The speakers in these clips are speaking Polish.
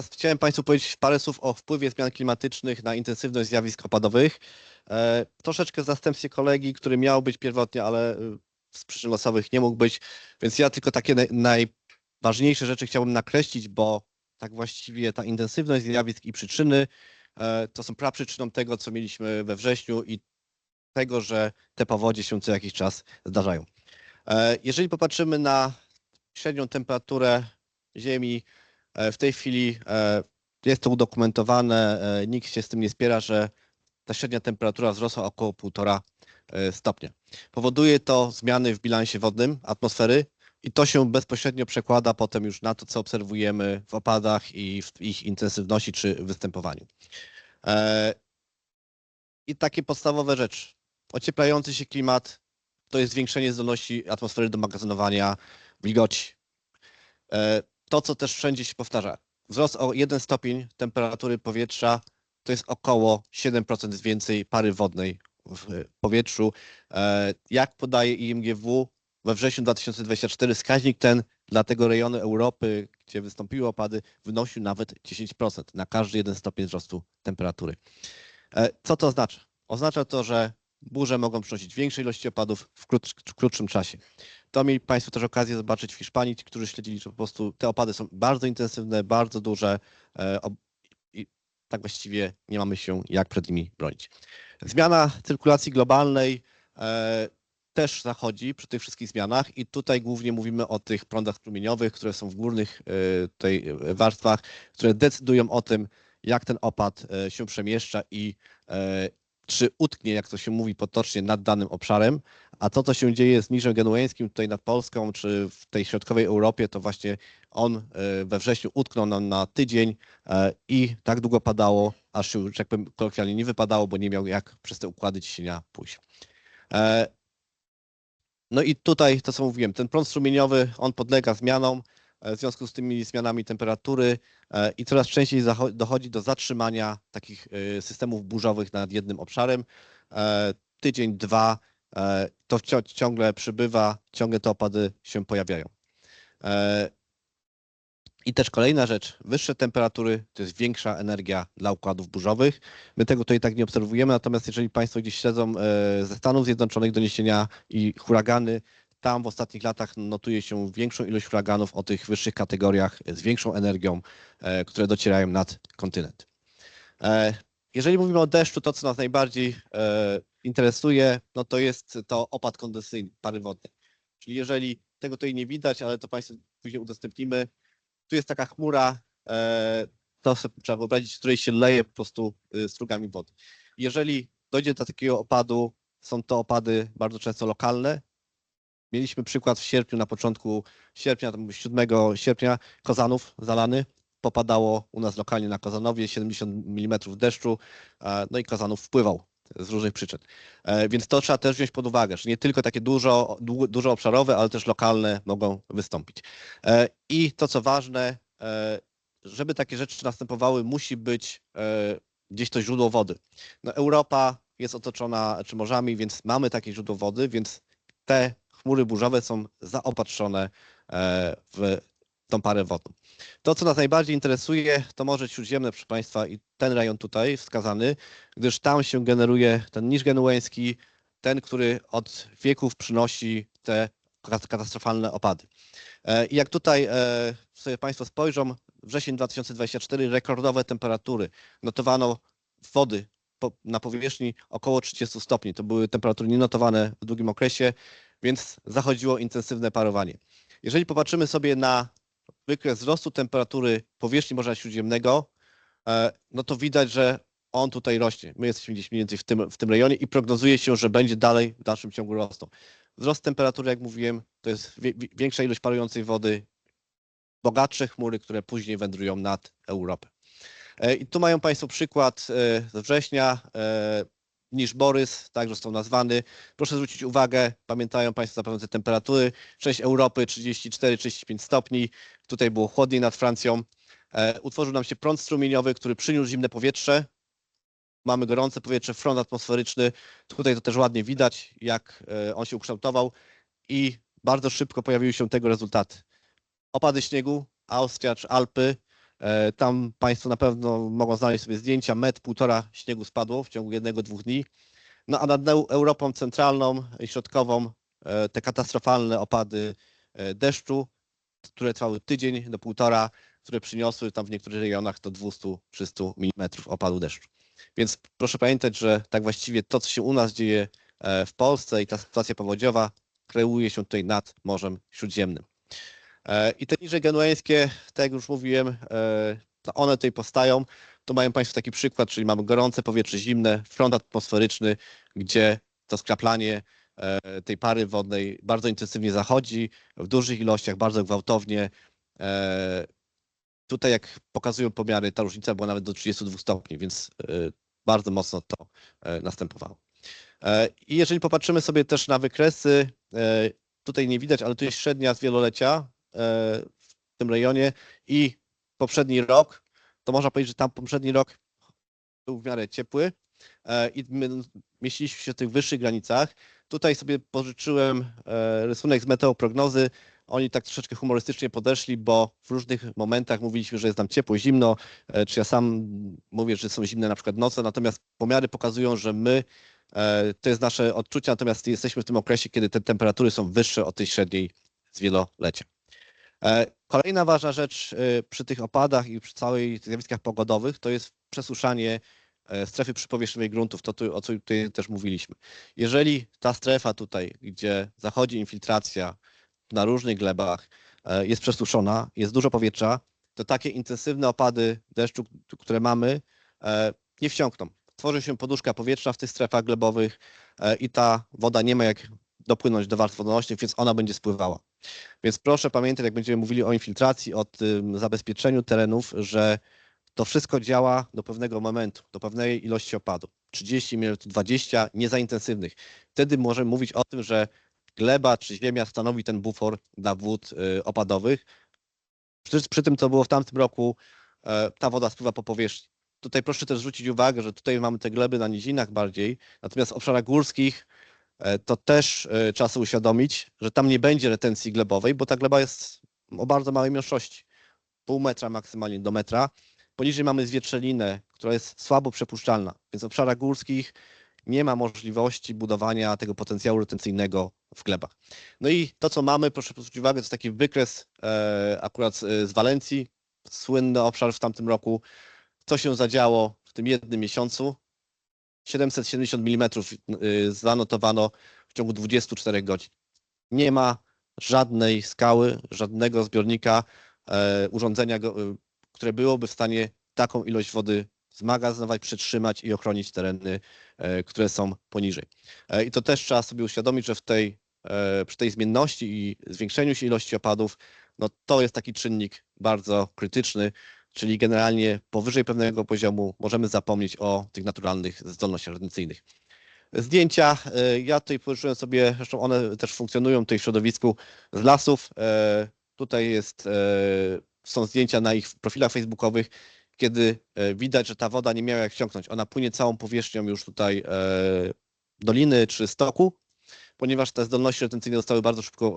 Natomiast chciałem Państwu powiedzieć parę słów o wpływie zmian klimatycznych na intensywność zjawisk opadowych. E, troszeczkę w zastępstwie kolegi, który miał być pierwotnie, ale y, z przyczyn losowych nie mógł być, więc ja tylko takie naj, najważniejsze rzeczy chciałbym nakreślić, bo tak właściwie ta intensywność zjawisk i przyczyny e, to są praprzyczyną tego, co mieliśmy we wrześniu i tego, że te powodzie się co jakiś czas zdarzają. E, jeżeli popatrzymy na średnią temperaturę Ziemi, w tej chwili e, jest to udokumentowane, e, nikt się z tym nie spiera, że ta średnia temperatura wzrosła około 1,5 e, stopnia. Powoduje to zmiany w bilansie wodnym atmosfery i to się bezpośrednio przekłada potem już na to, co obserwujemy w opadach i w ich intensywności czy występowaniu. E, I takie podstawowe rzeczy. Ocieplający się klimat to jest zwiększenie zdolności atmosfery do magazynowania wilgoci. To, co też wszędzie się powtarza, wzrost o 1 stopień temperatury powietrza to jest około 7% więcej pary wodnej w powietrzu. E, Jak podaje IMGW, we wrześniu 2024 wskaźnik ten dla tego rejonu Europy, gdzie wystąpiły opady, wynosił nawet 10% na każdy jeden stopień wzrostu temperatury. E, Co to oznacza? Oznacza to, że burze mogą przynosić większe ilości opadów w, w krótszym czasie. To mieli Państwo też okazję zobaczyć w Hiszpanii, ci, którzy śledzili, że po prostu te opady są bardzo intensywne, bardzo duże e, i tak właściwie nie mamy się jak przed nimi bronić. Zmiana cyrkulacji globalnej e, też zachodzi przy tych wszystkich zmianach i tutaj głównie mówimy o tych prądach strumieniowych, które są w górnych e, tutaj e, warstwach, które decydują o tym, jak ten opad e, się przemieszcza i e, czy utknie, jak to się mówi potocznie, nad danym obszarem, a to, co się dzieje z Niżem Genueńskim tutaj nad Polską, czy w tej środkowej Europie, to właśnie on e, we wrześniu utknął nam na tydzień e, i tak długo padało, aż tak powiem, kolokwialnie nie wypadało, bo nie miał jak przez te układy ciśnienia pójść. E, No i tutaj to, co mówiłem, ten prąd strumieniowy, on podlega zmianom w związku z tymi zmianami temperatury e, i coraz częściej dochodzi do zatrzymania takich e, systemów burzowych nad jednym obszarem. E, Tydzień, dwa, e, to ciągle przybywa, ciągle te opady się pojawiają. E, I też kolejna rzecz, wyższe temperatury to jest większa energia dla układów burzowych. My tego tutaj tak nie obserwujemy, natomiast jeżeli Państwo gdzieś śledzą e, ze Stanów Zjednoczonych doniesienia i huragany, tam w ostatnich latach notuje się większą ilość huraganów o tych wyższych kategoriach z większą energią, e, które docierają nad kontynent. E, Jeżeli mówimy o deszczu, to co nas najbardziej e, interesuje, no to jest to opad kondensyjny, pary wodnej. Czyli jeżeli tego tutaj nie widać, ale to Państwu później udostępnimy, tu jest taka chmura, to sobie trzeba wyobrazić, z której się leje po prostu strugami wody. Jeżeli dojdzie do takiego opadu, są to opady bardzo często lokalne. Mieliśmy przykład w sierpniu, na początku sierpnia, tam 7 sierpnia, Kozanów zalany. Popadało u nas lokalnie na Kozanowie 70 mm deszczu, e, no i Kozanów wpływał z różnych przyczyn. E, Więc to trzeba też wziąć pod uwagę, że nie tylko takie dużo, dużo obszarowe, ale też lokalne mogą wystąpić. E, I to co ważne, żeby takie rzeczy następowały, musi być gdzieś to źródło wody. No, Europa jest otoczona czy morzami, więc mamy takie źródło wody, więc te chmury burzowe są zaopatrzone e, w tą parę wodną. To, co nas najbardziej interesuje, to Morze Śródziemne, proszę Państwa, i ten rejon tutaj wskazany, gdyż tam się generuje ten niż genueński, ten, który od wieków przynosi te kat- katastrofalne opady. E, I jak tutaj e, sobie Państwo spojrzą, wrzesień 2024 rekordowe temperatury. Notowano wody na powierzchni około 30 stopni. To były temperatury nienotowane w długim okresie, więc zachodziło intensywne parowanie. Jeżeli popatrzymy sobie na wykres wzrostu temperatury powierzchni Morza Śródziemnego, e, no to widać, że on tutaj rośnie. My jesteśmy gdzieś mniej więcej w tym, w tym rejonie i prognozuje się, że będzie dalej w dalszym ciągu rosnął. Wzrost temperatury, jak mówiłem, to jest większa ilość parującej wody, bogatsze chmury, które później wędrują nad Europę. E, I tu mają Państwo przykład e, ze września, niż Borys, tak został nazwany. Proszę zwrócić uwagę, pamiętają Państwo zapewne te temperatury. Część Europy 34-35 stopni. Tutaj było chłodniej nad Francją. E, Utworzył nam się prąd strumieniowy, który przyniósł zimne powietrze. Mamy gorące powietrze, front atmosferyczny. Tutaj to też ładnie widać, jak e, on się ukształtował i bardzo szybko pojawiły się tego rezultaty. Opady śniegu, Austria czy Alpy, Tam Państwo na pewno mogą znaleźć sobie zdjęcia, metr, półtora śniegu spadło w ciągu jednego, dwóch dni. No a nad Eu- Europą centralną i środkową e, te katastrofalne opady e, deszczu, które trwały tydzień do półtora, które przyniosły tam w niektórych rejonach do 200-300 mm opadu deszczu. Więc proszę pamiętać, że tak właściwie to, co się u nas dzieje e, w Polsce i ta sytuacja powodziowa kreuje się tutaj nad Morzem Śródziemnym. E, I te niże genueńskie, tak jak już mówiłem, e, one tutaj powstają. Tu mają Państwo taki przykład, czyli mamy gorące powietrze zimne, front atmosferyczny, gdzie to skraplanie e, tej pary wodnej bardzo intensywnie zachodzi, w dużych ilościach, bardzo gwałtownie. Tutaj, jak pokazują pomiary, ta różnica była nawet do 32 stopni, więc bardzo mocno to następowało. I jeżeli popatrzymy sobie też na wykresy, tutaj nie widać, ale tu jest średnia z wielolecia w tym rejonie i poprzedni rok, to można powiedzieć, że tam poprzedni rok był w miarę ciepły e, i my mieściliśmy się w tych wyższych granicach. Tutaj sobie pożyczyłem e, rysunek z meteoprognozy. Oni tak troszeczkę humorystycznie podeszli, bo w różnych momentach mówiliśmy, że jest tam ciepło, zimno, e, czy ja sam mówię, że są zimne na przykład noce, natomiast pomiary pokazują, że my, e, to jest nasze odczucie, natomiast jesteśmy w tym okresie, kiedy te temperatury są wyższe od tej średniej z wielolecia. E, Kolejna ważna rzecz e, przy tych opadach i przy całych zjawiskach pogodowych to jest przesuszanie e, strefy przypowierzchniowej gruntów, to tu, o co tutaj też mówiliśmy. Jeżeli ta strefa tutaj, gdzie zachodzi infiltracja na różnych glebach, jest przesuszona, jest dużo powietrza, to takie intensywne opady deszczu, które mamy, nie wsiąkną. Tworzy się poduszka powietrza w tych strefach glebowych i ta woda nie ma jak dopłynąć do warstw wodonosinych, więc ona będzie spływała. Więc proszę pamiętać, jak będziemy mówili o infiltracji, o tym zabezpieczeniu terenów, że to wszystko działa do pewnego momentu, do pewnej ilości opadu. 30 mm, 20, nie za intensywnych. Wtedy możemy mówić o tym, że gleba czy ziemia stanowi ten bufor dla wód y, opadowych. Przy, przy tym, co było w tamtym roku, e, ta woda spływa po powierzchni. Tutaj proszę też zwrócić uwagę, że tutaj mamy te gleby na nizinach bardziej, natomiast w obszarach górskich to też e, trzeba sobie uświadomić, że tam nie będzie retencji glebowej, bo ta gleba jest o bardzo małej mniejszości. Pół metra maksymalnie do metra. Poniżej mamy zwietrzelinę, która jest słabo przepuszczalna, więc w obszarach górskich nie ma możliwości budowania tego potencjału retencyjnego w glebach. No i to, co mamy, proszę zwrócić uwagę, to jest taki wykres e, akurat z, z Walencji, słynny obszar w tamtym roku. Co się zadziało w tym jednym miesiącu? 770 mm y, zanotowano w ciągu 24 godzin. Nie ma żadnej skały, żadnego zbiornika, e, urządzenia, y, które byłoby w stanie taką ilość wody zmagazynować, przetrzymać i ochronić tereny, e, które są poniżej. E, I to też trzeba sobie uświadomić, że w tej, przy tej zmienności i zwiększeniu się ilości opadów, no to jest taki czynnik bardzo krytyczny, czyli generalnie powyżej pewnego poziomu możemy zapomnieć o tych naturalnych zdolnościach retencyjnych. Zdjęcia, e, ja tutaj pożyczyłem sobie, zresztą one też funkcjonują tutaj w środowisku z lasów. E, Tutaj jest, e, są zdjęcia na ich profilach facebookowych, kiedy widać, że ta woda nie miała jak wsiąknąć. Ona płynie całą powierzchnią już tutaj doliny czy stoku, ponieważ te zdolności retencyjne zostały bardzo szybko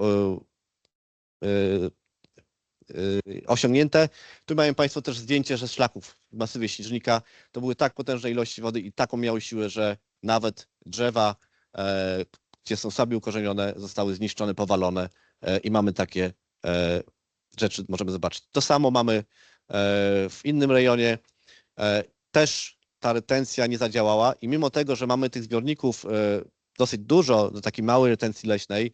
osiągnięte. Tu mają Państwo też zdjęcie ze szlaków w masywie śnieżnika. To były tak potężne ilości wody i taką miały siłę, że nawet drzewa, e, gdzie są słabiej ukorzenione, zostały zniszczone, powalone e, i mamy takie e, rzeczy, możemy zobaczyć. To samo mamy w innym rejonie. Też ta retencja nie zadziałała i mimo tego, że mamy tych zbiorników dosyć dużo do takiej małej retencji leśnej,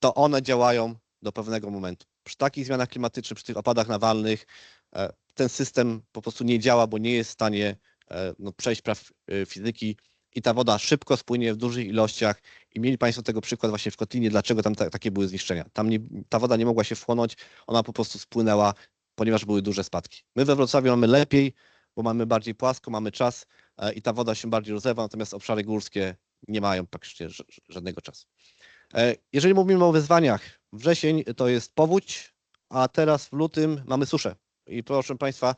to one działają do pewnego momentu. Przy takich zmianach klimatycznych, przy tych opadach nawalnych, e, ten system po prostu nie działa, bo nie jest w stanie e, no, przejść praw e, fizyki i ta woda szybko spłynie w dużych ilościach i mieli Państwo tego przykład właśnie w Kotlinie, dlaczego tam ta, takie były zniszczenia. Tam nie, ta woda nie mogła się wchłonąć, ona po prostu spłynęła, ponieważ były duże spadki. My we Wrocławiu mamy lepiej, bo mamy bardziej płasko, mamy czas i ta woda się bardziej rozlewa, natomiast obszary górskie nie mają praktycznie żadnego czasu. Jeżeli mówimy o wyzwaniach, wrzesień to jest powódź, a teraz w lutym mamy suszę. I proszę Państwa,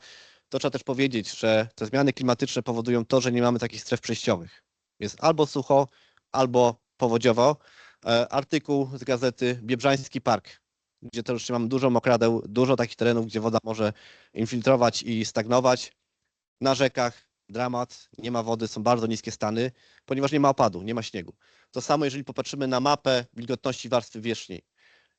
to trzeba też powiedzieć, że te zmiany klimatyczne powodują to, że nie mamy takich stref przejściowych. Jest albo sucho, albo powodziowo. E, Artykuł z gazety Biebrzański Park. gdzie też mamy dużo mokradeł, dużo takich terenów, gdzie woda może infiltrować i stagnować. Na rzekach dramat, nie ma wody, są bardzo niskie stany, ponieważ nie ma opadu, nie ma śniegu. To samo, jeżeli popatrzymy na mapę wilgotności warstwy wierzchniej.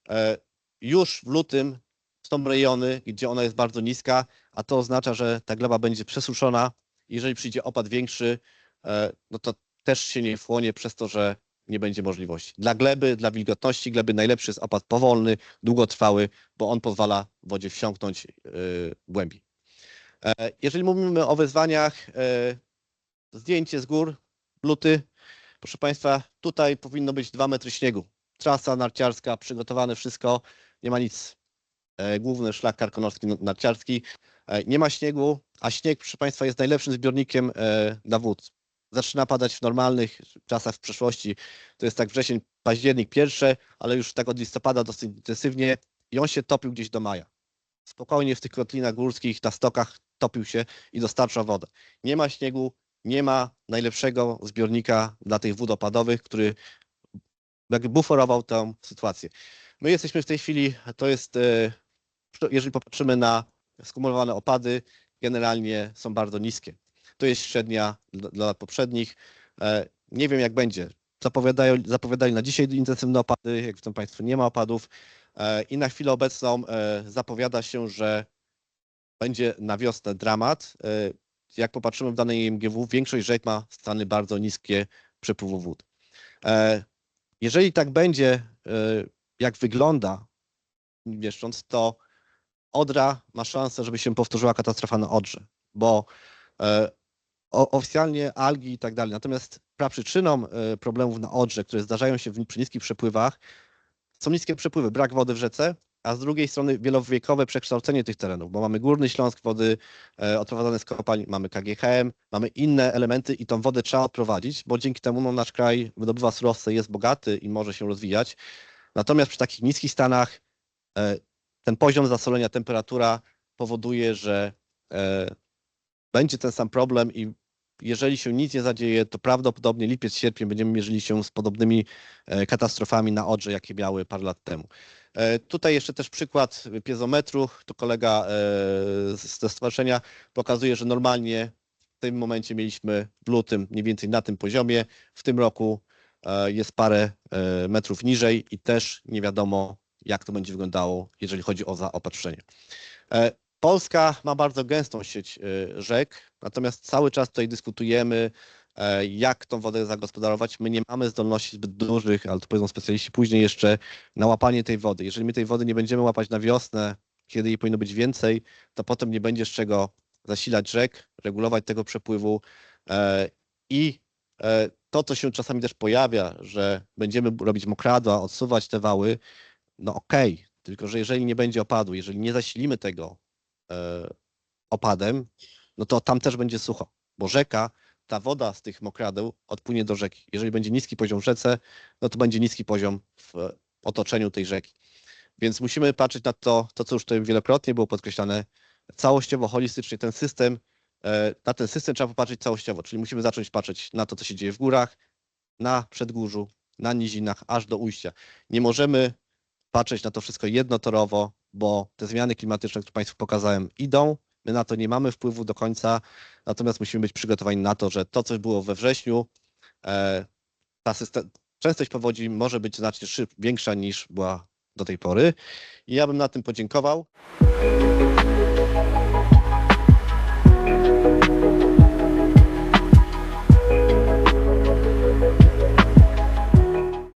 E, Już w lutym są rejony, gdzie ona jest bardzo niska, a to oznacza, że ta gleba będzie przesuszona. Jeżeli przyjdzie opad większy, e, no to też się nie wchłonie przez to, że nie będzie możliwości. Dla gleby, dla wilgotności gleby najlepszy jest opad powolny, długotrwały, bo on pozwala wodzie wsiąknąć e, głębiej. Jeżeli mówimy o wyzwaniach, zdjęcie z gór, luty, proszę Państwa, tutaj powinno być 2 metry śniegu. Trasa narciarska, przygotowane wszystko, nie ma nic. E, Główny szlak karkonoski narciarski, e, nie ma śniegu, a śnieg, proszę Państwa, jest najlepszym zbiornikiem e, dla wód. Zaczyna padać w normalnych czasach w przeszłości, to jest tak wrzesień, październik pierwsze, ale już tak od listopada dosyć intensywnie i on się topił gdzieś do maja. Spokojnie w tych kotlinach górskich, na stokach topił się i dostarcza wodę. Nie ma śniegu, nie ma najlepszego zbiornika dla tych wód opadowych, który jakby buforował tę sytuację. My jesteśmy w tej chwili, to jest, e, jeżeli popatrzymy na skumulowane opady, generalnie są bardzo niskie. To jest średnia dla lat poprzednich. E, Nie wiem jak będzie. Zapowiadają, zapowiadali na dzisiaj intensywne opady, jak widzą Państwo nie ma opadów E, i na chwilę obecną zapowiada się, że będzie na wiosnę dramat. Jak popatrzymy w danej MGW, większość rzek ma stany bardzo niskie przepływu wód. Jeżeli tak będzie, e, jak wygląda, mieszcząc, to Odra ma szansę, żeby się powtórzyła katastrofa na Odrze, bo e, oficjalnie algi i tak dalej. Natomiast praprzyczyną e, problemów na Odrze, które zdarzają się przy niskich przepływach, są niskie przepływy, brak wody w rzece, a z drugiej strony wielowiekowe przekształcenie tych terenów, bo mamy Górny Śląsk, wody e, odprowadzane z kopalń, mamy KGHM, mamy inne elementy i tą wodę trzeba odprowadzić, bo dzięki temu no, nasz kraj wydobywa surowce, jest bogaty i może się rozwijać. Natomiast przy takich niskich stanach e, ten poziom zasolenia, temperatura powoduje, że e, będzie ten sam problem i jeżeli się nic nie zadzieje, to prawdopodobnie lipiec, sierpień będziemy mierzyli się z podobnymi katastrofami na Odrze, jakie miały parę lat temu. E, Tutaj jeszcze też przykład piezometru. To kolega e, ze stowarzyszenia pokazuje, że normalnie w tym momencie mieliśmy w lutym mniej więcej na tym poziomie. W tym roku e, jest parę metrów niżej i też nie wiadomo, jak to będzie wyglądało, jeżeli chodzi o zaopatrzenie. Polska ma bardzo gęstą sieć rzek, natomiast cały czas tutaj dyskutujemy, jak tą wodę zagospodarować. My nie mamy zdolności zbyt dużych, ale to powiedzą specjaliści później jeszcze, na łapanie tej wody. Jeżeli my tej wody nie będziemy łapać na wiosnę, kiedy jej powinno być więcej, to potem nie będzie z czego zasilać rzek, regulować tego przepływu e, i e, to, co się czasami też pojawia, że będziemy robić mokradła, odsuwać te wały, no okej, tylko że jeżeli nie będzie opadu, jeżeli nie zasilimy tego e, opadem, no to tam też będzie sucho, bo rzeka, ta woda z tych mokradeł odpłynie do rzeki. Jeżeli będzie niski poziom w rzece, no to będzie niski poziom w otoczeniu tej rzeki. Więc musimy patrzeć na to, to co już tutaj wielokrotnie było podkreślane, całościowo, holistycznie ten system, e, na ten system trzeba popatrzeć całościowo, czyli musimy zacząć patrzeć na to, co się dzieje w górach, na przedgórzu, na nizinach, aż do ujścia. Nie możemy patrzeć na to wszystko jednotorowo, bo te zmiany klimatyczne, które Państwu pokazałem, idą. My na to nie mamy wpływu do końca, natomiast musimy być przygotowani na to, że to, co było we wrześniu, e, ta system, częstość powodzi może być znacznie szyb, większa niż była do tej pory. I ja bym na tym podziękował.